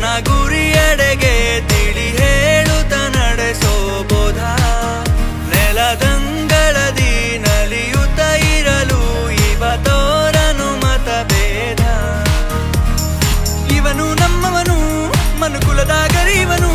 ತನ್ನ ಗುರಿಯಡೆಗೆ ತಿಳಿ ಹೇಳುತ್ತ ನಡೆಸೋ ಬೋಧ. ನೆಲದಂಗಳದಿ ನಲಿಯುತ್ತ ಇರಲು ಇವ ತೋರನು ಮತಭೇದ. ಇವನು ನಮ್ಮವನು ಮನುಕುಲದ ಗರೀವನು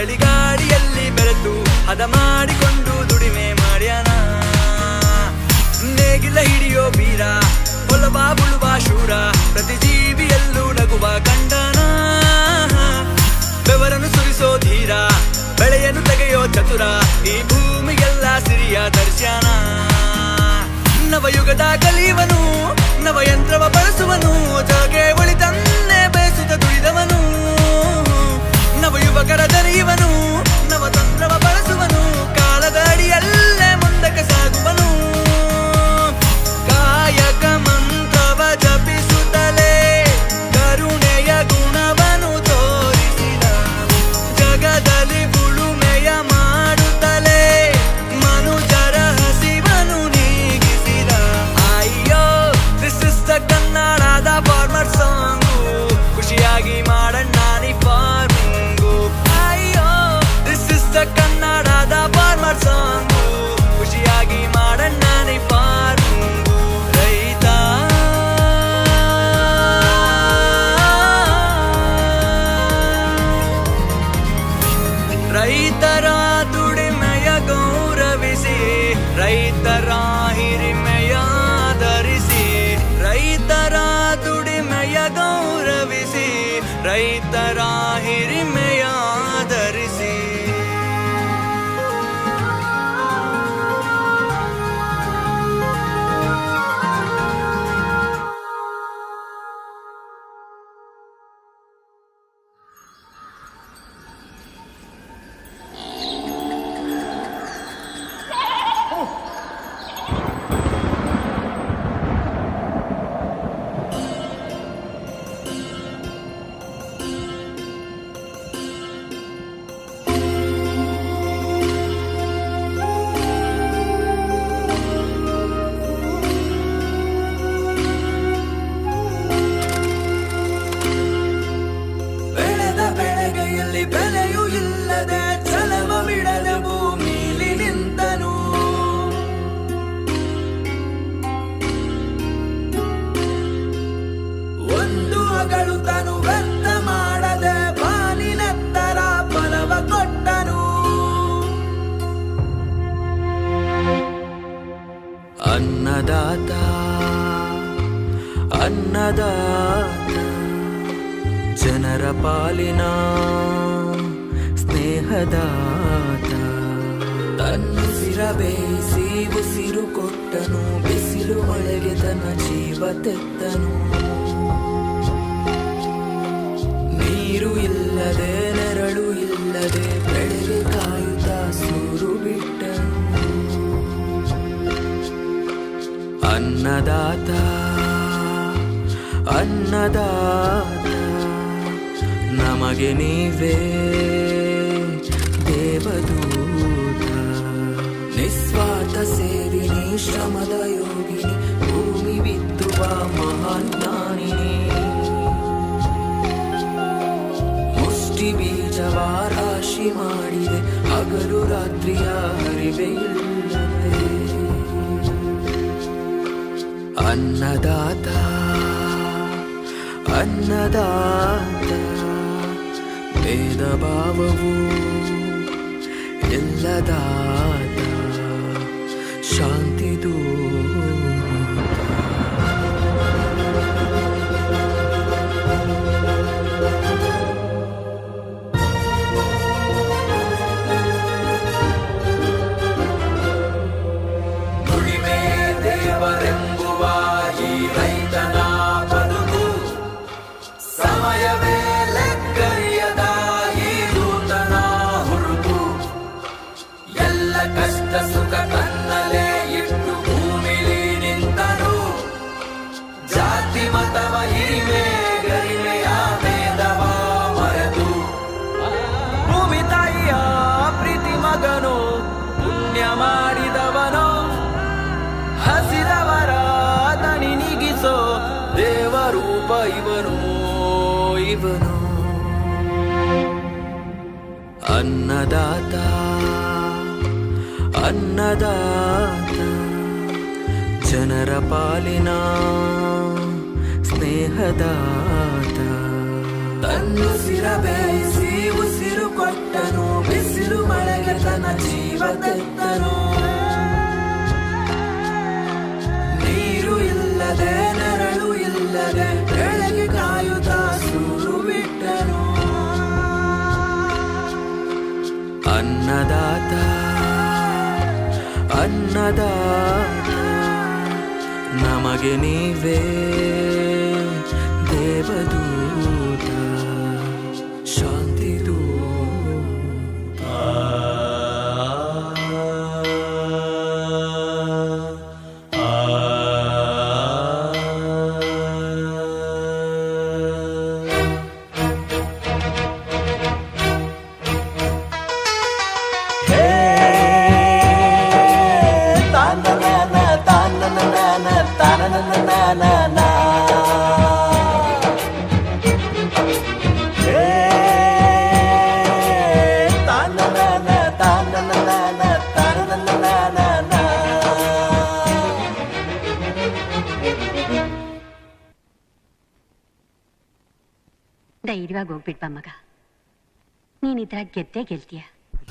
ಚಳಿಗಾಡಿಯಲ್ಲಿ ಬೆರೆತು ಹದ ಮಾಡಿಕೊಂಡು ದುಡಿಮೆ ಮಾಡ್ಯಾನ. ನೇಗಿಲ ಹಿಡಿಯೋ ಬೀರ ಹೊಲವ ಬುಳುವ ಶೂರ, ಪ್ರತಿ ಜೀವಿಯಲ್ಲೂ ನಗುವ ಕಂಡನ ಬೆವರನ್ನು ಸುರಿಸೋ ಧೀರ, ಬೆಳೆಯನ್ನು ತೆಗೆಯೋ ಚತುರ, ಈ ಭೂಮಿಗೆಲ್ಲ ಸಿರಿಯ ದರ್ಶನ. ನವಯುಗದ ಕಲಿಯುವನು, ನವಯಂತ್ರವ ಬಳಸುವನು ಜಗೆ ಒಳಿತನ್ನೇ ಬಯಸುತ್ತ ದುಡಿದವನು. ನವಯುವಕರ ದರಿಯುವನು ನವತಂತ್ರವ crazy ಪಾಲಿನ ಸ್ನೇಹದಾತ. ತನ್ನುಸಿರ ಬೇಯಿಸಿ ಉಸಿರು ಕೊಟ್ಟನು, ಬಿಸಿಲು ಒಳಗೆ ತನ್ನ ಜೀವ ತೆತ್ತನು. ನೀರು ಇಲ್ಲದೆ, ನೆರಳು ಇಲ್ಲದೆ ಬೆಳೆಗೆ ಕಾಯುತ್ತಾ ಸೂರು ಬಿಟ್ಟನು. ಅನ್ನದಾತ ಅನ್ನದಾತ. ನಮಗೆ ನೀವೇ ದೇವದೂತ. ನಿಸ್ವಾರ್ಥ ಸೇವಿ ನೀ ಶ್ರಮದ ಯೋಗಿನಿ, ಭೂಮಿ ಬಿತ್ತುವ ಮಹಾನ್ ಮುಷ್ಟಿ ಬೀಜವ ರಾಶಿ ಮಾಡಿದೆ, ಹಗಲು ರಾತ್ರಿಯ ಹರಿವೆ ಅನ್ನದಾತ ಅನ್ನದಾತ. ಭೇದ ಭಾವವು? ಎಲ್ಲದಾತ ಶಾಂತಿ ಅನ್ನದಾತ ಅನ್ನದಾತ ಜನರ ಪಾಲಿನ ಸ್ನೇಹದಾತ ತನ್ನುಸಿರ ಬೇಯಿಸಿ ಉಸಿರು ಕೊಟ್ಟನು ಬಿಸಿಲು ಮಳೆಗೆ ತನ್ನ ಜೀವ ತೆತ್ತನು ಅನ್ನದಾತ ಅನ್ನದಾತ ನಮಗೆ ನೀವೇ ಧೈರ್ಯವಾಗಿ ಹೋಗ್ಬಿಡ್ಬ ಮಗ. ನೀನಿದ್ರಾಗ ಗೆದ್ದೇ ಗೆಲ್ತೀಯ.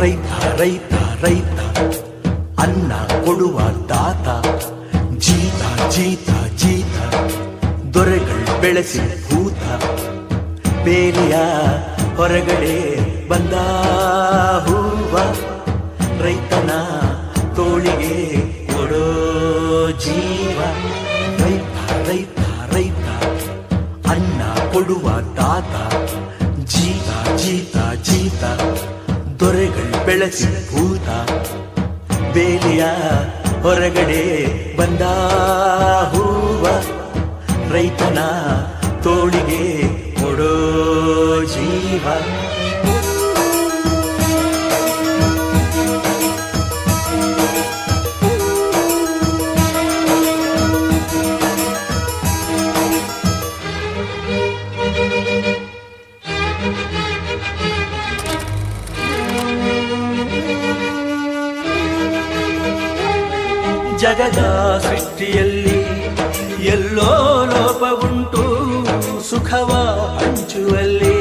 ರೈತ ರೈತ ರೈತ, ಅನ್ನ ಕೊಡುವ ದಾತ, ಜೀತ ಜೀತ ಜೀತ, ದೊರೆಗಳು ಬೆಳೆಸಿ ಭೂತ, ಬೇಲಿಯ ಹೊರಗಡೆ ಬಂದ ಹೂವ, ರೈತನ ತೋಳಿಗೆ ಕೊಡೋ ದಾತ, ಜೀತ ಜೀತ ಜೀತ, ದೊರೆಗಳು ಬೆಳಸಿ ಭೂತ, ಬೇಲಿಯ ಹೊರಗಡೆ ಬಂದ ಹೂವ, ರೈತನ ತೋಳಿಗೆ ಕೊಡೋ ಜೀವ. ಜಗದ ಸೃಷ್ಟಿಯಲ್ಲಿ ಎಲ್ಲೋ ಲೋಪವುಂಟು ಸುಖವ ಹಂಚುವಲ್ಲಿ.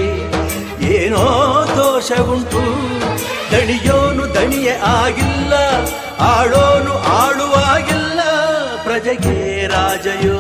ಏನೋ ದೋಷವುಂಟು ದಣಿಯೋನು ದಣಿಯೇ ಆಗಿಲ್ಲ, ಆಳೋನು ಆಳುವಾಗಿಲ್ಲ. ಪ್ರಜೆಗೆ ರಾಜಯೋ